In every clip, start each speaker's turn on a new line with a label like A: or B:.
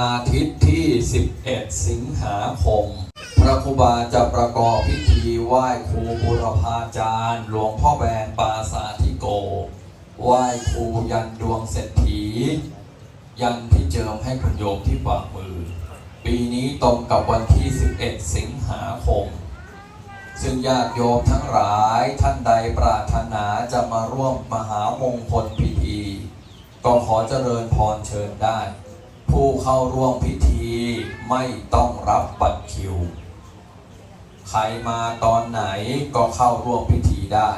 A: อาทิตย์ที่ 11 สิงหาคม พระครูบาจะประกอบพิธีไหว้ครูบุรพาจารย์ หลวงพ่อแบนปาสาธิโก ไหว้ครูยันดวงเศรษฐี ยันที่เจิมให้คุณโยมที่ฝ่ามือ ปีนี้ตรงกับวันที่ 11 สิงหาคม ซึ่งญาติโยมทั้งหลายท่านใดปรารถนาจะมาร่วมมหามงคลพิธี ก็ขอเจริญพรเชิญได้ ผู้เข้าร่วมพิธีไม่ต้องรับบัตรคิว ใครมาตอนไหนก็เข้าร่วมพิธีได้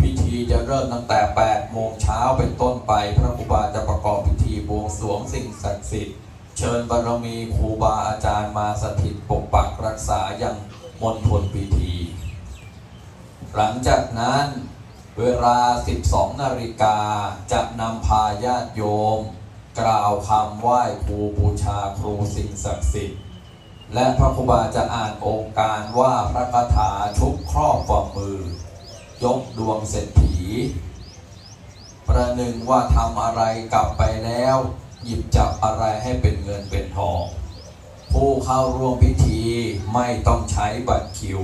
A: พิธีจะเริ่มตั้งแต่ 8 โมงเช้าเป็นต้นไป พระครูบาจะประกอบพิธีบวงสรวงสิ่งศักดิ์สิทธิ์ เชิญบารมีครูบาอาจารย์มาสถิตปกปักรักษาอย่างมณฑลพิธี หลังจากนั้นเวลา 12 นาฬิกาจะนำพาญาติโยม กล่าวคำไหว้ครูบูชาครูสิ่งศักดิ์สิทธิ์และพระครูบาจะอ่านองค์การว่าพระคาถาชุบครอบฝ่ามือ ยกดวงเศรษฐี ประหนึ่งว่าทำอะไรกลับไปแล้ว หยิบจับอะไรให้เป็นเงินเป็นทอง ผู้เข้าร่วมพิธีไม่ต้องใช้บัตรคิว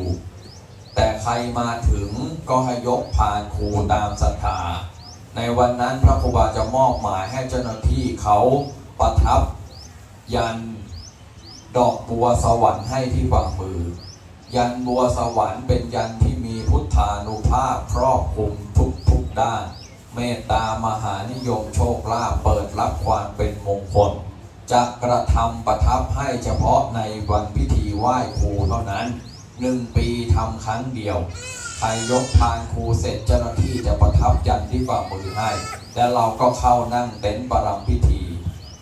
A: แต่ใครมาถึงก็ให้ยกผ่านครูตามศรัทธา ในวันนั้นพระครูบาจะมอบหมายให้เจ้าหน้าที่เขาประทับยันดอกบัวสวรรค์ให้ที่ฝ่ามือ ยันบัวสวรรค์เป็นยันที่มีพุทธานุภาพครอบคลุมทุกทุกด้าน เมตตามหานิยมโชคลาภเปิดรับความเป็นมงคลจะกระทำประทับให้เฉพาะในวันพิธีไหว้ครูเท่านั้นหนึ่งปีทำครั้งเดียว รยกพานครูเสร็จเจ้าหน้าที่จะประทับยันที่ฝ่ามือให้ แล้วเราก็เข้านั่งเต็นท์ประรำพิธี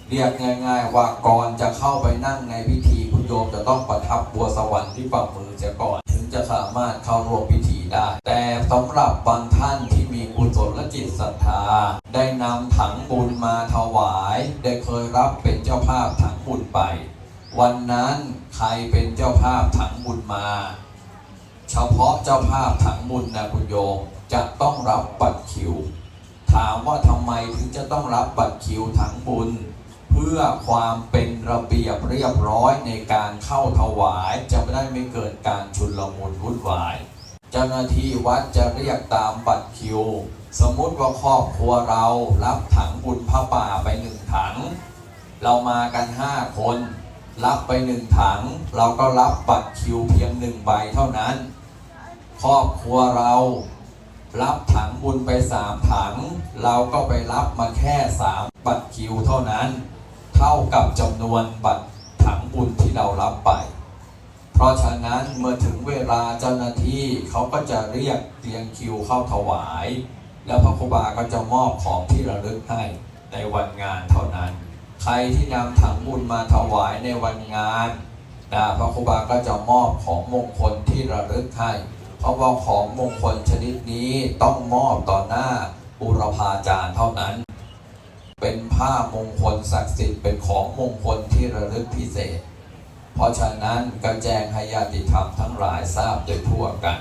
A: เรียกง่าย ๆ ว่าก่อนจะเข้าไปนั่งในพิธีคุณโยมจะต้องประทับบัวสวรรค์ที่ฝ่ามือเสียก่อน ถึงจะสามารถเข้าร่วมพิธีได้ แต่สำหรับบางท่านที่มีกุศลจิตศรัทธา ได้นำถังบุญมาถวาย ได้เคยรับเป็นเจ้าภาพถังบุญไป วันนั้นใครเป็นเจ้าภาพถังบุญมา เฉพาะเจ้าภาพถังบุญนะคุณโยมจะต้องรับบัตรคิว ถามว่าทำไมถึงจะต้องรับบัตรคิวถังบุญ เพื่อความเป็นระเบียบเรียบร้อยในการเข้าถวายจะไม่ได้ไม่เกิดการชุนลมุนวุ่นวาย เจ้าหน้าที่วัดจะเรียกตามบัตรคิว สมมติว่าครอบครัวเรารับถังบุญพระป่าไปหนึ่งถัง เรามากันห้าคนรับไปหนึ่งถัง เราก็รับบัตรคิวเพียงหนึ่งใบเท่านั้น ครอบครัวเรา รับถังบุญไปสามถัง เราก็ไปรับมาแค่สามบัตรคิวเท่านั้น เท่ากับจำนวนบัตรถังบุญที่เรารับไป เพราะฉะนั้นเมื่อถึงเวลาเจ้าหน้าที่เขาก็จะเรียกเรียงคิวเข้าถวาย แล้วพระครูบาก็จะมอบของที่ระลึกให้ในวันงานเท่านั้น ใครที่นำถังบุญมาถวายในวันงานนะพระครูบาก็จะมอบของมงคลที่ระลึกให้ เอาว่าของมงคลชนิดนี้ต้องมอบต่อหน้าอุรพาจารย์เท่านั้น เป็นผ้ามงคลศักดิ์สิทธิ์เป็นของมงคลที่ระลึกพิเศษ เพราะฉะนั้นก็แจ้งให้ญาติธรรมทั้งหลายทราบโดยทั่วกัน